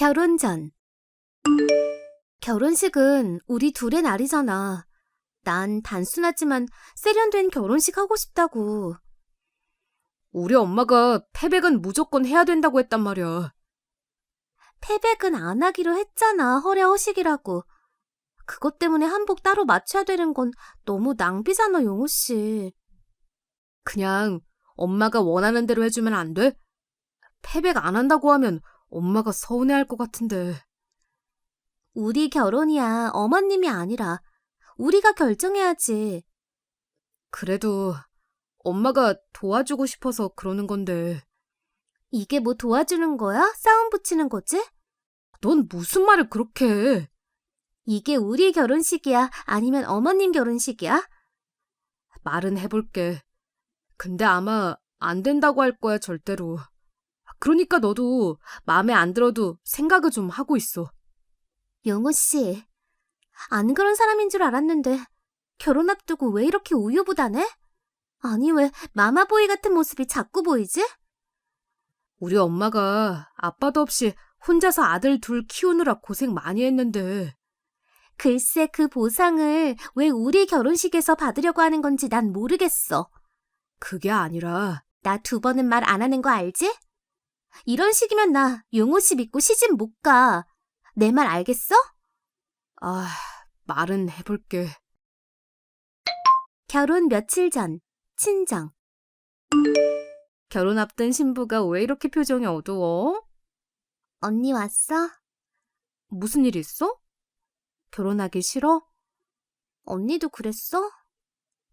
결혼 전. 결혼식은 우리 둘의 날이잖아. 난 단순하지만 세련된 결혼식 하고 싶다고. 우리 엄마가 패백은 무조건 해야 된다고 했단 말이야. 패백은 안 하기로 했잖아. 허례허식이라고. 그것 때문에 한복 따로 맞춰야 되는 건 너무 낭비잖아, 용호 씨. 그냥 엄마가 원하는 대로 해주면 안 돼? 패백 안 한다고 하면 엄마가 서운해할 것 같은데. 우리 결혼이야. 어머님이 아니라 우리가 결정해야지. 그래도 엄마가 도와주고 싶어서 그러는 건데. 이게 뭐 도와주는 거야? 싸움 붙이는 거지? 넌 무슨 말을 그렇게 해? 이게 우리 결혼식이야? 아니면 어머님 결혼식이야? 말은 해볼게. 근데 아마 안 된다고 할 거야, 절대로. 그러니까 너도 마음에 안 들어도 생각을 좀 하고 있어. 영호 씨, 안 그런 사람인 줄 알았는데 결혼 앞두고 왜 이렇게 우유부단해? 아니 왜 마마보이 같은 모습이 자꾸 보이지? 우리 엄마가 아빠도 없이 혼자서 아들 둘 키우느라 고생 많이 했는데 글쎄 그 보상을 왜 우리 결혼식에서 받으려고 하는 건지 난 모르겠어. 그게 아니라 나 두 번은 말 안 하는 거 알지? 이런 식이면 나 용호 씨 믿고 시집 못 가. 내 말 알겠어? 아 말은 해볼게. 결혼 며칠 전 친정. 결혼 앞둔 신부가 왜 이렇게 표정이 어두워? 언니 왔어? 무슨 일 있어? 결혼하기 싫어? 언니도 그랬어?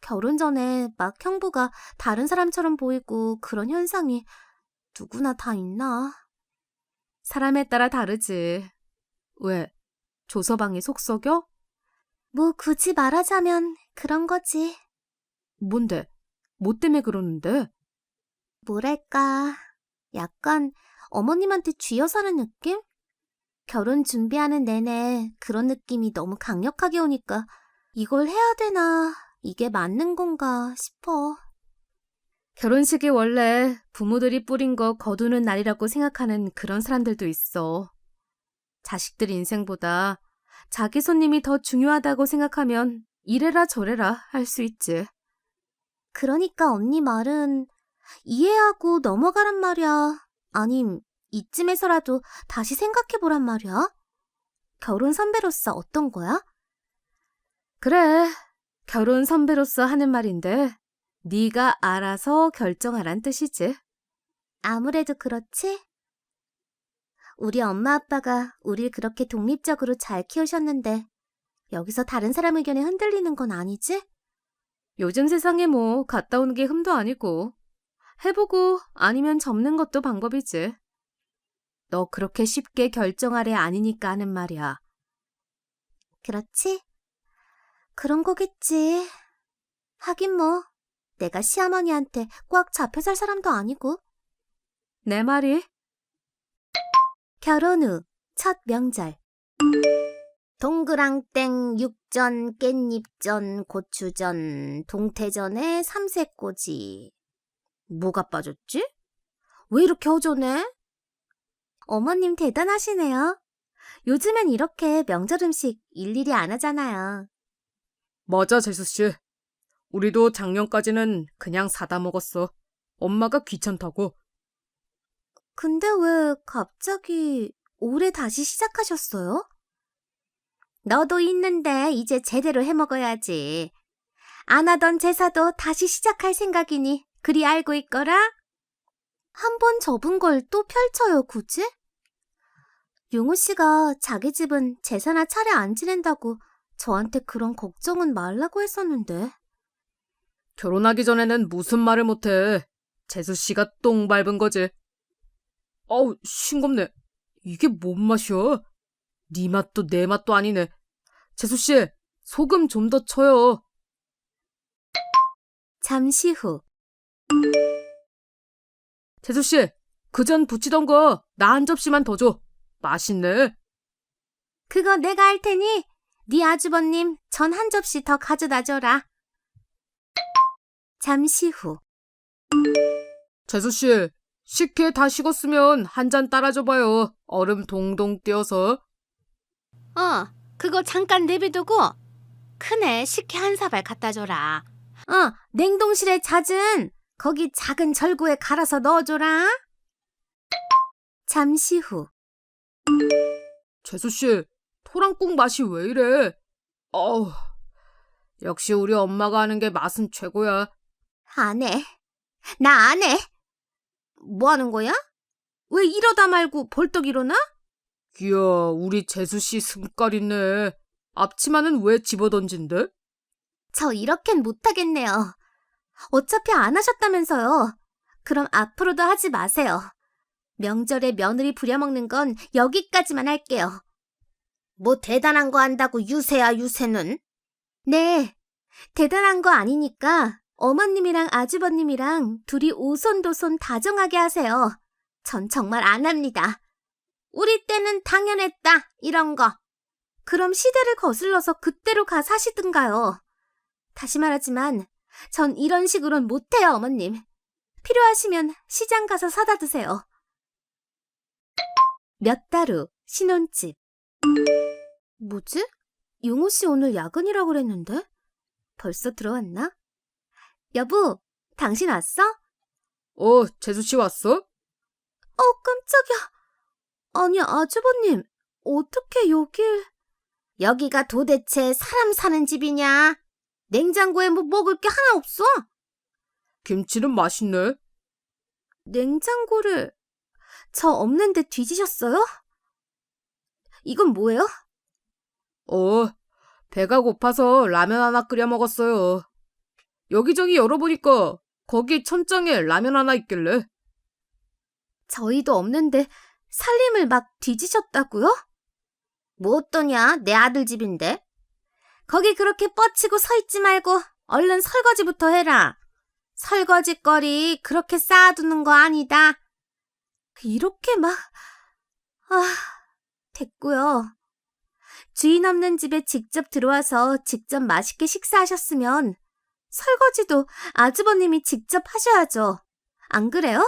결혼 전에 막 형부가 다른 사람처럼 보이고 그런 현상이 누구나 다 있나? 사람에 따라 다르지. 왜? 조서방이 속 썩여? 뭐 굳이 말하자면 그런 거지. 뭔데? 뭐 때문에 그러는데? 뭐랄까, 약간 어머님한테 쥐어 사는 느낌? 결혼 준비하는 내내 그런 느낌이 너무 강력하게 오니까 이걸 해야 되나, 이게 맞는 건가 싶어. 결혼식이 원래 부모들이 뿌린 거 거두는 날이라고 생각하는 그런 사람들도 있어. 자식들 인생보다 자기 손님이 더 중요하다고 생각하면 이래라 저래라 할 수 있지. 그러니까 언니 말은 이해하고 넘어가란 말이야. 아님, 이쯤에서라도 다시 생각해보란 말이야. 결혼 선배로서 어떤 거야? 그래, 결혼 선배로서 하는 말인데 네가 알아서 결정하란 뜻이지. 아무래도 그렇지? 우리 엄마 아빠가 우릴 그렇게 독립적으로 잘 키우셨는데 여기서 다른 사람 의견에 흔들리는 건 아니지? 요즘 세상에 뭐 갔다 오는 게 흠도 아니고 해보고 아니면 접는 것도 방법이지. 너 그렇게 쉽게 결정하래 아니니까 하는 말이야. 그렇지? 그런 거겠지. 하긴 뭐, 내가 시어머니한테 꽉 잡혀 살 사람도 아니고. 내 말이 결혼 후 첫 명절. 동그랑땡, 육전, 깻잎전, 고추전, 동태전에 삼색꼬지. 뭐가 빠졌지? 왜 이렇게 허전해? 어머님 대단하시네요. 요즘엔 이렇게 명절 음식 일일이 안 하잖아요. 맞아, 재수씨. 우리도 작년까지는 그냥 사다 먹었어. 엄마가 귀찮다고. 근데 왜 갑자기 올해 다시 시작하셨어요? 너도 있는데 이제 제대로 해 먹어야지. 안 하던 제사도 다시 시작할 생각이니 그리 알고 있거라. 한 번 접은 걸 또 펼쳐요, 굳이? 용호 씨가 자기 집은 제사나 차례 안 지낸다고 저한테 그런 걱정은 말라고 했었는데. 결혼하기 전에는 무슨 말을 못해. 재수 씨가 똥 밟은 거지. 어우, 싱겁네. 이게 뭔 맛이야? 네 맛도 내 맛도 아니네. 재수 씨, 소금 좀 더 쳐요. 잠시 후, 재수 씨, 그 전 부치던 거 나 한 접시만 더 줘. 맛있네. 그거 내가 할 테니 네 아주버님 전 한 접시 더 가져다 줘라. 잠시 후, 재수 씨, 식혜 다 식었으면 한 잔 따라줘봐요. 얼음 동동 띄어서. 어, 그거 잠깐 내비두고 큰애 식혜 한 사발 갖다 줘라. 어, 냉동실에 잦은 거기 작은 절구에 갈아서 넣어줘라. 잠시 후. 재수 씨, 토랑국 맛이 왜 이래? 어우, 역시 우리 엄마가 하는 게 맛은 최고야. 안 해. 나 안 해. 뭐 하는 거야? 왜 이러다 말고 벌떡 일어나? 이야, 우리 재수씨 승깔 있네. 앞치마는 왜 집어던진대? 저 이렇겐 못하겠네요. 어차피 안 하셨다면서요. 그럼 앞으로도 하지 마세요. 명절에 며느리 부려먹는 건 여기까지만 할게요. 뭐 대단한 거 한다고 유세야 유세는? 네, 대단한 거 아니니까 어머님이랑 아주버님이랑 둘이 오손도손 다정하게 하세요. 전 정말 안 합니다. 우리 때는 당연했다, 이런 거. 그럼 시대를 거슬러서 그때로 가 사시든가요. 다시 말하지만 전 이런 식으론 못해요, 어머님. 필요하시면 시장 가서 사다 드세요. 몇 달 후 신혼집. 뭐지? 용호 씨 오늘 야근이라고 그랬는데? 벌써 들어왔나? 여보, 당신 왔어? 어, 재수 씨 왔어? 어, 깜짝이야. 아니, 아주버님, 어떻게 여길... 여기가 도대체 사람 사는 집이냐? 냉장고에 뭐 먹을 게 하나 없어? 김치는 맛있네. 냉장고를 저 없는데 뒤지셨어요? 이건 뭐예요? 어, 배가 고파서 라면 하나 끓여 먹었어요. 여기저기 열어보니까 거기 천장에 라면 하나 있길래. 저희도 없는데 살림을 막 뒤지셨다고요? 뭐 어떠냐? 내 아들 집인데. 거기 그렇게 뻗치고 서 있지 말고 얼른 설거지부터 해라. 설거지 거리 그렇게 쌓아두는 거 아니다. 이렇게 막, 아, 됐고요. 주인 없는 집에 직접 들어와서 직접 맛있게 식사하셨으면 설거지도 아주버님이 직접 하셔야죠. 안 그래요?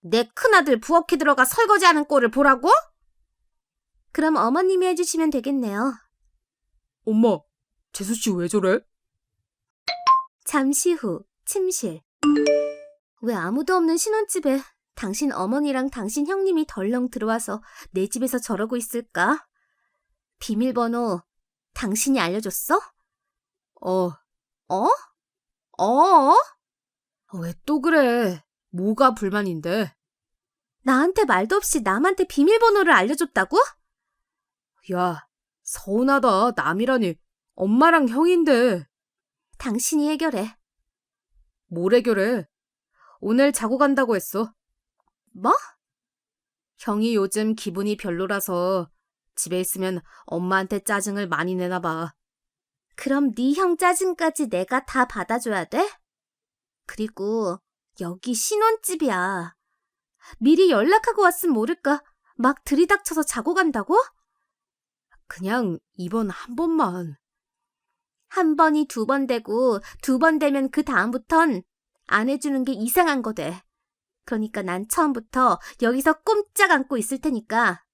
내 큰아들 부엌에 들어가 설거지하는 꼴을 보라고? 그럼 어머님이 해주시면 되겠네요. 엄마, 재수 씨 왜 저래? 잠시 후 침실. 왜 아무도 없는 신혼집에 당신 어머니랑 당신 형님이 덜렁 들어와서 내 집에서 저러고 있을까? 비밀번호 당신이 알려줬어? 어, 어? 어? 왜 또 그래? 뭐가 불만인데? 나한테 말도 없이 남한테 비밀번호를 알려줬다고? 야, 서운하다. 남이라니. 엄마랑 형인데. 당신이 해결해. 뭘 해결해? 오늘 자고 간다고 했어. 뭐? 형이 요즘 기분이 별로라서 집에 있으면 엄마한테 짜증을 많이 내나 봐. 그럼 네 형 짜증까지 내가 다 받아줘야 돼? 그리고 여기 신혼집이야. 미리 연락하고 왔으면 모를까 막 들이닥쳐서 자고 간다고? 그냥 이번 한 번만. 한 번이 두 번 되고 두 번 되면 그 다음부턴 안 해주는 게 이상한 거 돼. 그러니까 난 처음부터 여기서 꼼짝 않고 있을 테니까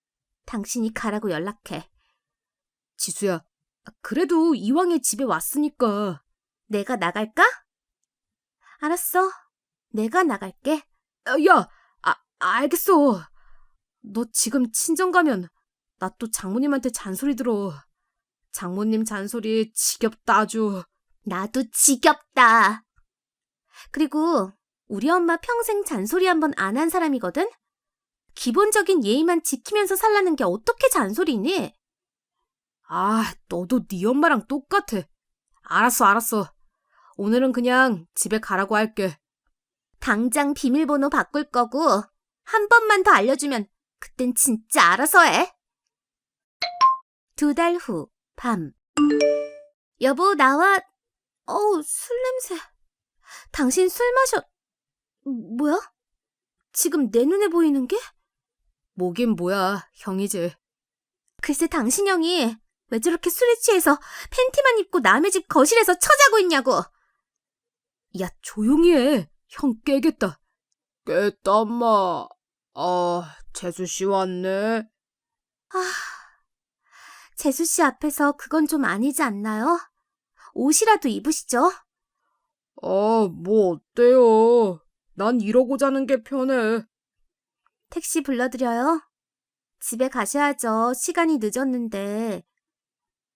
당신이 가라고 연락해. 지수야, 그래도 이왕에 집에 왔으니까. 내가 나갈까? 알았어. 내가 나갈게. 아, 야, 아, 알겠어. 너 지금 친정 가면 나 또 장모님한테 잔소리 들어. 장모님 잔소리 지겹다 아주. 나도 지겹다. 그리고 우리 엄마 평생 잔소리 한 번 안 한 사람이거든? 기본적인 예의만 지키면서 살라는 게 어떻게 잔소리니? 아, 너도 네 엄마랑 똑같아. 알았어, 알았어. 오늘은 그냥 집에 가라고 할게. 당장 비밀번호 바꿀 거고 한 번만 더 알려주면 그땐 진짜 알아서 해. 두 달 후, 밤. 여보, 나와. 어우, 술 냄새. 당신 술 마셔. 뭐야? 지금 내 눈에 보이는 게? 뭐긴 뭐야, 형이지. 글쎄 당신 형이 왜 저렇게 술에 취해서 팬티만 입고 남의 집 거실에서 처자고 있냐고. 야, 조용히 해. 형 깨겠다. 깼다, 엄마. 아, 재수씨 왔네. 아, 재수 씨 앞에서 그건 좀 아니지 않나요? 옷이라도 입으시죠. 아, 뭐 어때요? 난 이러고 자는 게 편해. 택시 불러드려요. 집에 가셔야죠. 시간이 늦었는데.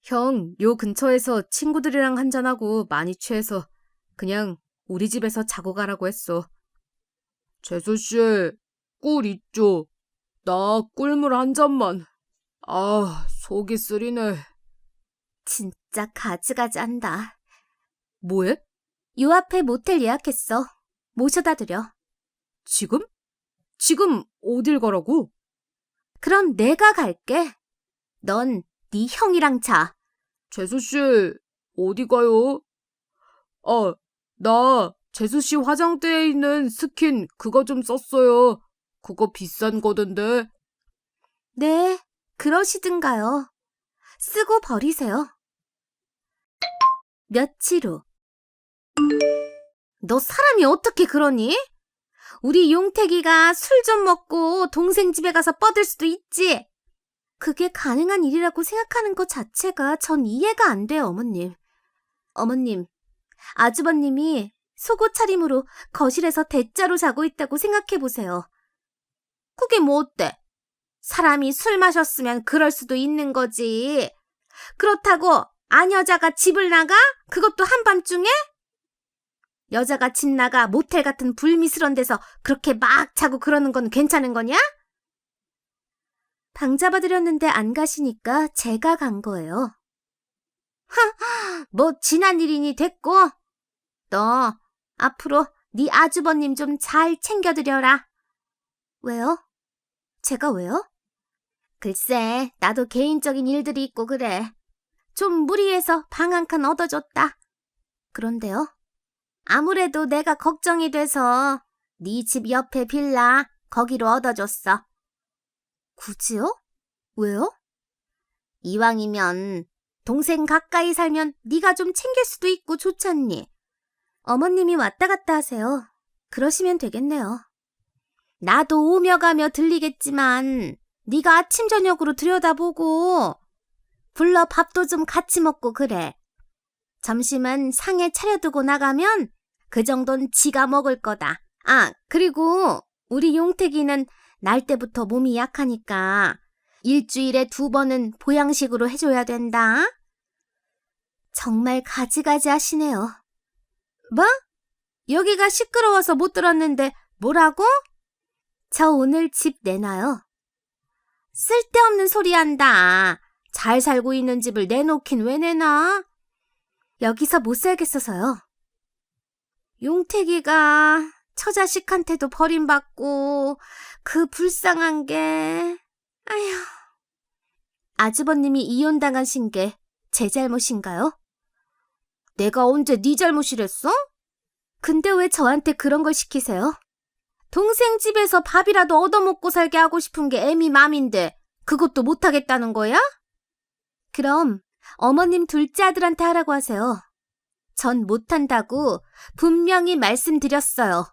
형, 요 근처에서 친구들이랑 한잔하고 많이 취해서 그냥 우리 집에서 자고 가라고 했어. 재수씨, 꿀 있죠? 나 꿀물 한 잔만. 아, 속이 쓰리네. 진짜 가지가지 한다. 뭐해? 요 앞에 모텔 예약했어. 모셔다 드려. 지금? 지금 어딜 가라고? 그럼 내가 갈게. 넌 네 형이랑 자. 재수 씨, 어디 가요? 아, 나 재수 씨 화장대에 있는 스킨 그거 좀 썼어요. 그거 비싼 거던데. 네, 그러시든가요. 쓰고 버리세요. 며칠 후. 너 사람이 어떻게 그러니? 우리 용태기가 술 좀 먹고 동생 집에 가서 뻗을 수도 있지. 그게 가능한 일이라고 생각하는 것 자체가 전 이해가 안 돼요, 어머님. 어머님, 아주버님이 속옷 차림으로 거실에서 대자로 자고 있다고 생각해 보세요. 그게 뭐 어때? 사람이 술 마셨으면 그럴 수도 있는 거지. 그렇다고 안 여자가 집을 나가? 그것도 한밤중에? 여자가 집 나가 모텔 같은 불미스런 데서 그렇게 막 자고 그러는 건 괜찮은 거냐? 방 잡아드렸는데 안 가시니까 제가 간 거예요. 하, 뭐 지난 일이니 됐고 너 앞으로 네 아주버님 좀 잘 챙겨드려라. 왜요? 제가 왜요? 글쎄, 나도 개인적인 일들이 있고 그래. 좀 무리해서 방 한 칸 얻어줬다. 그런데요? 아무래도 내가 걱정이 돼서 네 집 옆에 빌라 거기로 얻어줬어. 굳이요? 왜요? 이왕이면 동생 가까이 살면 네가 좀 챙길 수도 있고 좋잖니. 어머님이 왔다 갔다 하세요. 그러시면 되겠네요. 나도 오며 가며 들리겠지만 네가 아침 저녁으로 들여다보고 불러 밥도 좀 같이 먹고 그래. 점심은 상에 차려두고 나가면 그 정도는 지가 먹을 거다. 아, 그리고 우리 용택이는 날 때부터 몸이 약하니까 일주일에 두 번은 보양식으로 해줘야 된다. 정말 가지가지 하시네요. 뭐? 여기가 시끄러워서 못 들었는데 뭐라고? 저 오늘 집 내놔요. 쓸데없는 소리 한다. 잘 살고 있는 집을 내놓긴 왜 내놔? 여기서 못 살겠어서요. 용태기가 처자식한테도 버림받고 그 불쌍한 게 아휴 아주버님이 이혼당하신 게 제 잘못인가요? 내가 언제 네 잘못이랬어? 근데 왜 저한테 그런 걸 시키세요? 동생 집에서 밥이라도 얻어먹고 살게 하고 싶은 게 애미 맘인데 그것도 못하겠다는 거야? 그럼 어머님 둘째 아들한테 하라고 하세요. 전 못한다고 분명히 말씀드렸어요.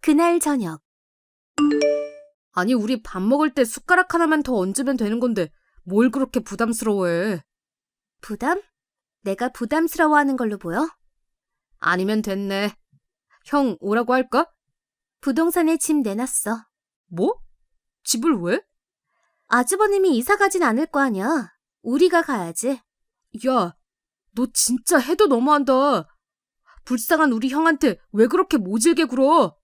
그날 저녁 아니, 우리 밥 먹을 때 숟가락 하나만 더 얹으면 되는 건데 뭘 그렇게 부담스러워해? 부담? 내가 부담스러워하는 걸로 보여? 아니면 됐네. 형 오라고 할까? 부동산에 집 내놨어. 뭐? 집을 왜? 아주버님이 이사 가진 않을 거 아니야. 우리가 가야지. 야, 너 진짜 해도 너무한다. 불쌍한 우리 형한테 왜 그렇게 모질게 굴어?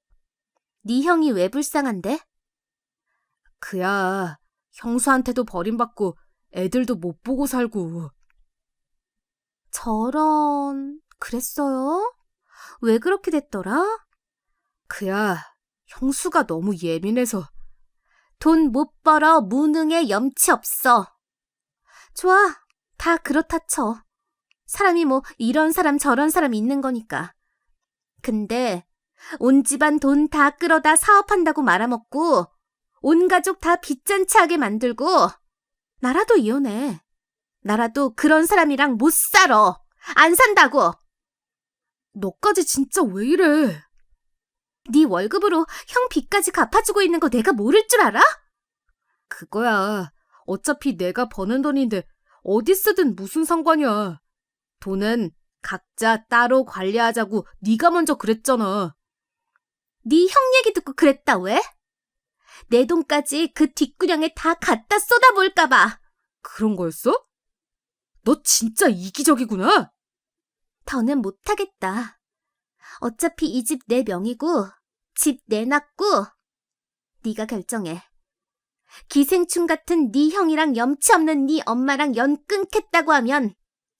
네 형이 왜 불쌍한데? 그야, 형수한테도 버림받고 애들도 못 보고 살고. 저런, 그랬어요? 왜 그렇게 됐더라? 그야, 형수가 너무 예민해서. 돈 못 벌어 무능에 염치 없어. 좋아, 다 그렇다 쳐. 사람이 뭐 이런 사람 저런 사람 있는 거니까. 근데 온 집안 돈 다 끌어다 사업한다고 말아먹고 온 가족 다 빚잔치 하게 만들고 나라도 이혼해. 나라도 그런 사람이랑 못 살아. 안 산다고. 너까지 진짜 왜 이래? 네 월급으로 형 빚까지 갚아주고 있는 거 내가 모를 줄 알아? 그거야. 어차피 내가 버는 돈인데 어디 쓰든 무슨 상관이야. 돈은 각자 따로 관리하자고 네가 먼저 그랬잖아. 네 형 얘기 듣고 그랬다 왜? 내 돈까지 그 뒷구녕에 다 갖다 쏟아볼까봐. 그런 거였어? 너 진짜 이기적이구나. 더는 못하겠다. 어차피 이 집 내 명이고 집 내놨고 네가 결정해. 기생충 같은 네 형이랑 염치 없는 네 엄마랑 연 끊겠다고 하면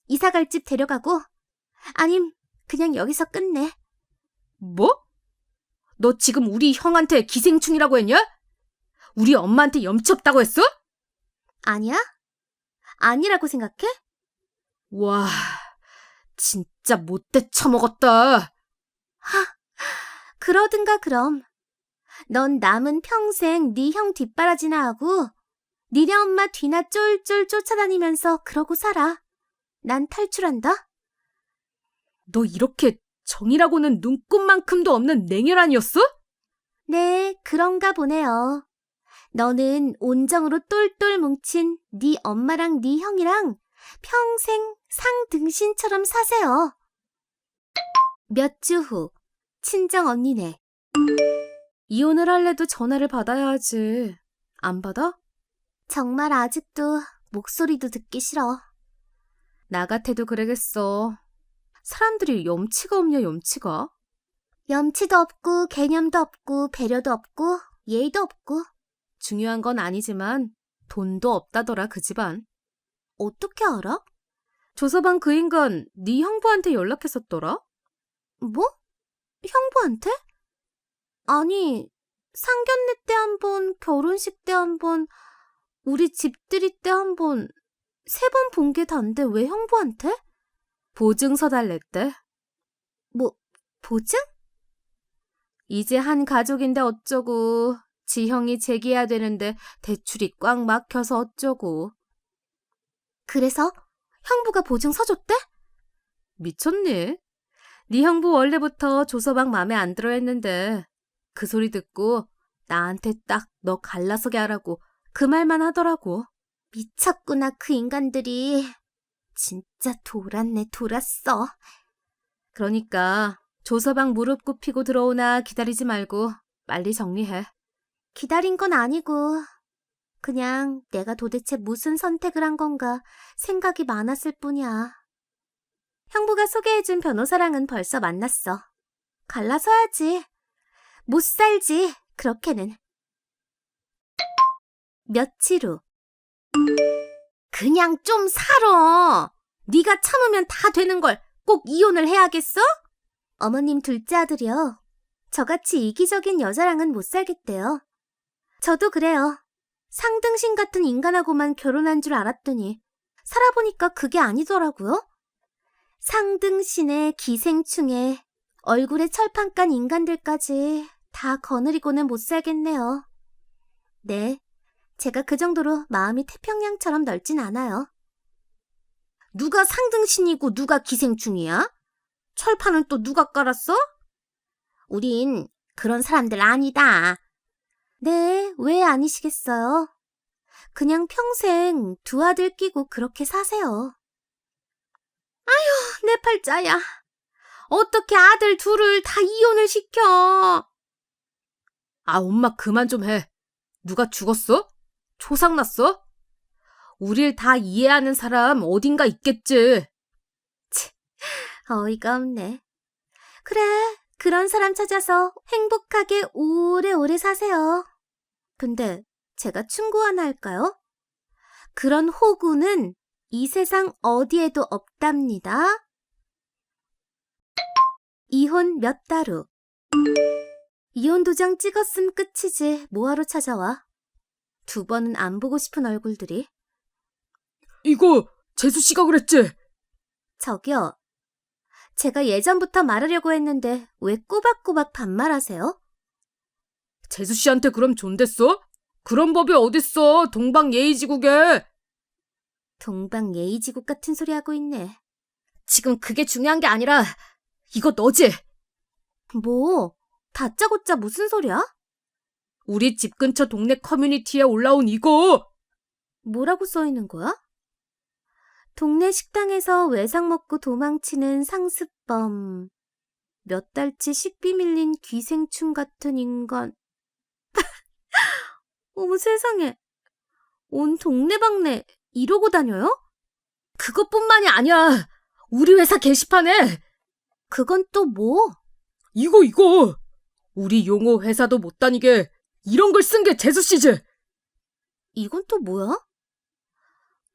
이사 갈 집 데려가고 아님 그냥 여기서 끝내. 뭐? 너 지금 우리 형한테 기생충이라고 했냐? 우리 엄마한테 염치 없다고 했어? 아니야? 아니라고 생각해? 와, 진짜 못돼 처먹었다. 그러든가 그럼. 넌 남은 평생 네 형 뒷바라지나 하고 니네 엄마 뒤나 쫄쫄 쫓아다니면서 그러고 살아. 난 탈출한다. 너 이렇게 정이라고는 눈꼽만큼도 없는 냉혈한이었어? 네, 그런가 보네요. 너는 온정으로 똘똘 뭉친 네 엄마랑 네 형이랑 평생 상등신처럼 사세요. 몇 주 후, 친정 언니네. 이혼을 할래도 전화를 받아야 하지. 안 받아? 정말 아직도 목소리도 듣기 싫어. 나 같아도 그러겠어. 사람들이 염치가 없냐, 염치가? 염치도 없고 개념도 없고 배려도 없고 예의도 없고 중요한 건 아니지만 돈도 없다더라, 그 집안. 어떻게 알아? 조서방 그 인간 네 형부한테 연락했었더라? 뭐? 형부한테? 아니, 상견례 때 한 번, 결혼식 때 한 번, 우리 집들이 때 한 번, 세 번 본 게 단데 왜 형부한테? 보증서 달랬대. 뭐, 보증? 이제 한 가족인데 어쩌고. 지 형이 재기해야 되는데 대출이 꽉 막혀서 어쩌고. 그래서 형부가 보증 서줬대? 미쳤니? 네 형부 원래부터 조서방 맘에 안 들어 했는데 그 소리 듣고 나한테 딱 너 갈라서게 하라고 그 말만 하더라고. 미쳤구나, 그 인간들이. 진짜 돌았네, 돌았어. 그러니까 조서방 무릎 꿇히고 들어오나 기다리지 말고 빨리 정리해. 기다린 건 아니고, 그냥 내가 도대체 무슨 선택을 한 건가 생각이 많았을 뿐이야. 형부가 소개해준 변호사랑은 벌써 만났어. 갈라서야지. 못 살지, 그렇게는. 며칠 후. 그냥 좀 살아. 네가 참으면 다 되는 걸 꼭 이혼을 해야겠어? 어머님 둘째 아들이요. 저같이 이기적인 여자랑은 못 살겠대요. 저도 그래요. 상등신 같은 인간하고만 결혼한 줄 알았더니 살아보니까 그게 아니더라고요. 상등신에 기생충에 얼굴에 철판 깐 인간들까지 다 거느리고는 못 살겠네요. 네, 제가 그 정도로 마음이 태평양처럼 넓진 않아요. 누가 상등신이고 누가 기생충이야? 철판은 또 누가 깔았어? 우린 그런 사람들 아니다. 네, 왜 아니시겠어요? 그냥 평생 두 아들 끼고 그렇게 사세요. 아휴, 내 팔자야. 어떻게 아들 둘을 다 이혼을 시켜? 아, 엄마 그만 좀 해. 누가 죽었어? 초상 났어? 우릴 다 이해하는 사람 어딘가 있겠지. 어이가 없네. 그래, 그런 사람 찾아서 행복하게 오래오래 사세요. 근데 제가 충고 하나 할까요? 그런 호구는 이 세상 어디에도 없답니다. 이혼 몇 달 후. 이혼 도장 찍었음 끝이지 뭐하러 찾아와. 두 번은 안 보고 싶은 얼굴들이. 이거 재수 씨가 그랬지? 저기요. 제가 예전부터 말하려고 했는데 왜 꼬박꼬박 반말하세요? 재수 씨한테 그럼 존댔어? 그런 법이 어딨어? 동방 예의지국에. 동방 예의지국 같은 소리 하고 있네. 지금 그게 중요한 게 아니라 이거 너지? 뭐? 다짜고짜 무슨 소리야? 우리 집 근처 동네 커뮤니티에 올라온 이거! 뭐라고 써 있는 거야? 동네 식당에서 외상 먹고 도망치는 상습범. 몇 달치 식비 밀린 기생충 같은 인간. 어머 세상에. 온 동네방네 이러고 다녀요? 그것뿐만이 아니야! 우리 회사 게시판에! 그건 또 뭐? 이거, 이거! 우리 용호 회사도 못 다니게 이런 걸 쓴 게 재수 씨지! 이건 또 뭐야?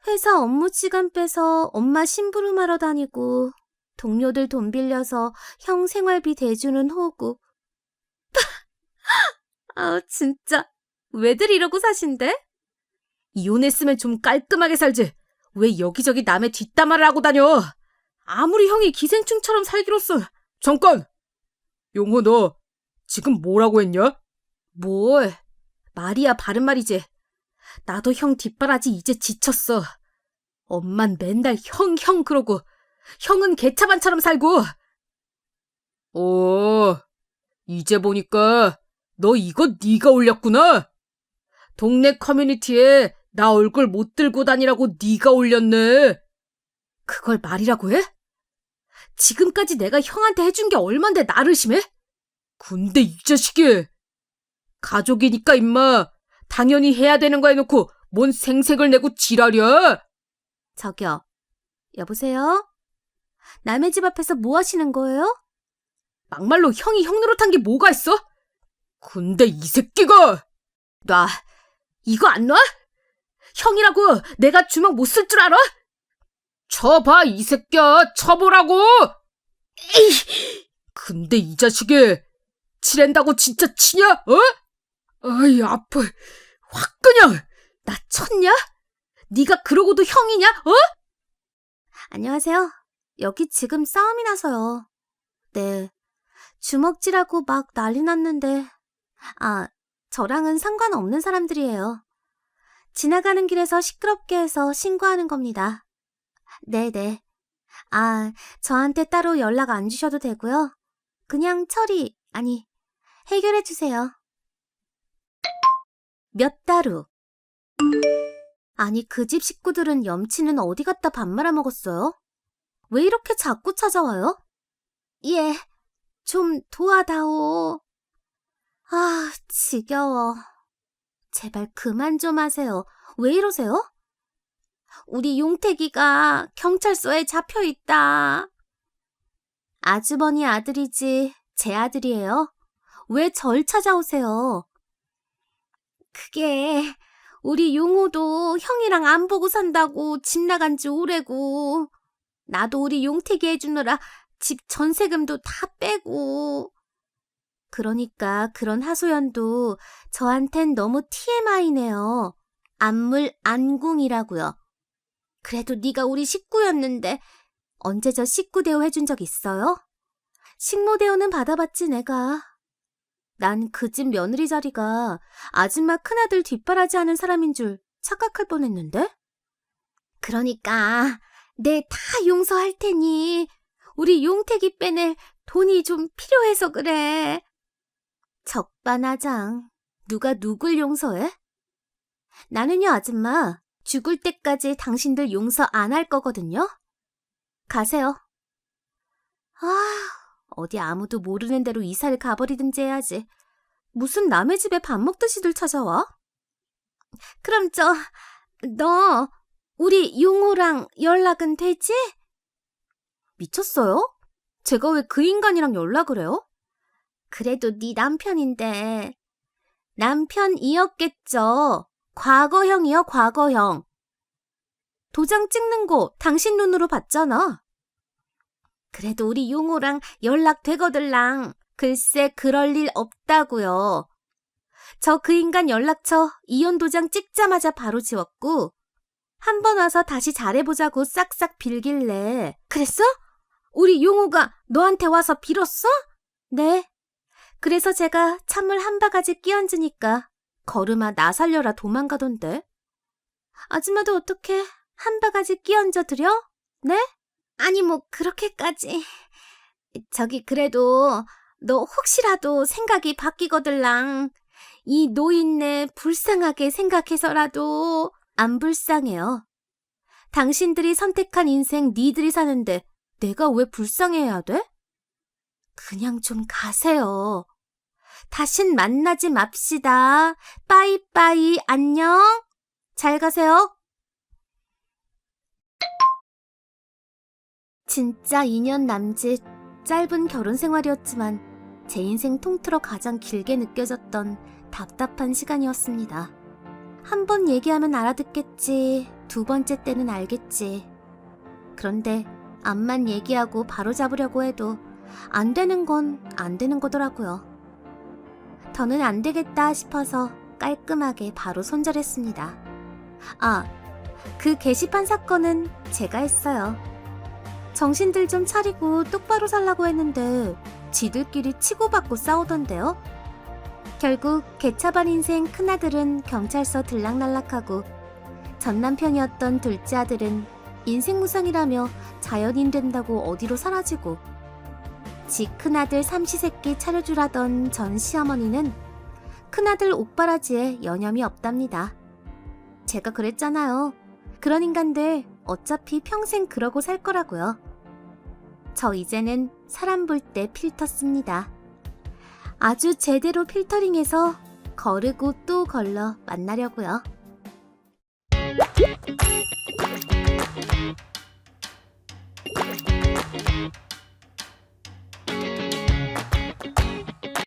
회사 업무 시간 빼서 엄마 심부름하러 다니고 동료들 돈 빌려서 형 생활비 대주는 호구. 아 진짜 왜들 이러고 사신대? 이혼했으면 좀 깔끔하게 살지. 왜 여기저기 남의 뒷담화를 하고 다녀? 아무리 형이 기생충처럼 살기로써. 잠깐! 용호 너 지금 뭐라고 했냐? 뭘? 말이야 바른 말이지. 나도 형 뒷바라지 이제 지쳤어. 엄만 맨날 형, 형 그러고 형은 개차반처럼 살고. 오, 이제 보니까 너 이거 네가 올렸구나. 동네 커뮤니티에 나 얼굴 못 들고 다니라고 네가 올렸네. 그걸 말이라고 해? 지금까지 내가 형한테 해준 게 얼만데 나를 심해? 근데 이 자식이 가족이니까 임마 당연히 해야 되는 거 해놓고 뭔 생색을 내고 지랄이야? 저기요. 여보세요? 남의 집 앞에서 뭐 하시는 거예요? 막말로 형이 형 노릇한 게 뭐가 있어? 근데 이 새끼가 놔 이거 안 놔? 형이라고 내가 주먹 못 쓸 줄 알아? 쳐봐 이 새끼야 쳐보라고 에이 근데 이 자식이 치랜다고 진짜 치냐 어? 아이 아파 확 그냥 나 쳤냐? 네가 그러고도 형이냐 어? 안녕하세요. 여기 지금 싸움이 나서요. 네. 주먹질하고 막 난리 났는데. 아, 저랑은 상관없는 사람들이에요. 지나가는 길에서 시끄럽게 해서 신고하는 겁니다. 네네. 아, 저한테 따로 연락 안 주셔도 되고요. 그냥 처리, 아니, 해결해 주세요. 몇 달 후. 아니, 그 집 식구들은 염치는 어디 갔다 밥 말아 먹었어요? 왜 이렇게 자꾸 찾아와요? 예, 좀 도와다오. 아, 지겨워. 제발 그만 좀 하세요. 왜 이러세요? 우리 용태기가 경찰서에 잡혀 있다. 아주버니 아들이지, 제 아들이에요. 왜 절 찾아오세요? 그게, 우리 용호도 형이랑 안 보고 산다고 집 나간 지 오래고, 나도 우리 용태기 해주느라 집 전세금도 다 빼고. 그러니까 그런 하소연도 저한텐 너무 TMI네요. 안물 안궁이라고요. 그래도 네가 우리 식구였는데 언제 저 식구 대우 해준 적 있어요? 식모 대우는 받아봤지 내가. 난 그 집 며느리 자리가 아줌마 큰아들 뒷바라지 하는 사람인 줄 착각할 뻔했는데? 그러니까 내 다 용서할 테니 우리 용태기 빼낼 돈이 좀 필요해서 그래. 적반하장. 누가 누굴 용서해? 나는요, 아줌마. 죽을 때까지 당신들 용서 안 할 거거든요. 가세요. 아, 어디 아무도 모르는 대로 이사를 가버리든지 해야지. 무슨 남의 집에 밥 먹듯이들 찾아와? 그럼 저, 너, 우리 용호랑 연락은 되지? 미쳤어요? 제가 왜 그 인간이랑 연락을 해요? 그래도 네 남편인데. 남편이었겠죠. 과거형이요, 과거형. 도장 찍는 거 당신 눈으로 봤잖아. 그래도 우리 용호랑 연락 되거들랑. 글쎄 그럴 일 없다고요. 저 그 인간 연락처 이혼 도장 찍자마자 바로 지웠고 한 번 와서 다시 잘해보자고 싹싹 빌길래 그랬어? 우리 용호가 너한테 와서 빌었어? 네. 그래서 제가 찬물 한 바가지 끼얹으니까 걸음아 나 살려라 도망가던데. 아줌마도 어떻게 한 바가지 끼얹어 드려? 네? 아니 뭐 그렇게까지. 저기 그래도 너 혹시라도 생각이 바뀌거들랑. 이 노인네 불쌍하게 생각해서라도 안 불쌍해요. 당신들이 선택한 인생 니들이 사는데 내가 왜 불쌍해야 돼? 그냥 좀 가세요. 다신 만나지 맙시다. 빠이빠이 안녕. 잘 가세요. 진짜 2년 남짓 짧은 결혼 생활이었지만 제 인생 통틀어 가장 길게 느껴졌던 답답한 시간이었습니다. 한 번 얘기하면 알아듣겠지, 두 번째 때는 알겠지. 그런데 앞만 얘기하고 바로 잡으려고 해도 안 되는 건 안 되는 거더라고요. 더는 안 되겠다 싶어서 깔끔하게 바로 손절했습니다. 아, 그 게시판 사건은 제가 했어요. 정신들 좀 차리고 똑바로 살라고 했는데 지들끼리 치고받고 싸우던데요. 결국 개차반 인생 큰아들은 경찰서 들락날락하고 전 남편이었던 둘째 아들은 인생 무상이라며 자연인 된다고 어디로 사라지고 지 큰아들 삼시세끼 차려주라던 전 시어머니는 큰아들 옥바라지에 여념이 없답니다. 제가 그랬잖아요. 그런 인간들 어차피 평생 그러고 살 거라고요. 저 이제는 사람 볼 때 필터 씁니다. 아주 제대로 필터링해서 거르고 또 걸러 만나려고요.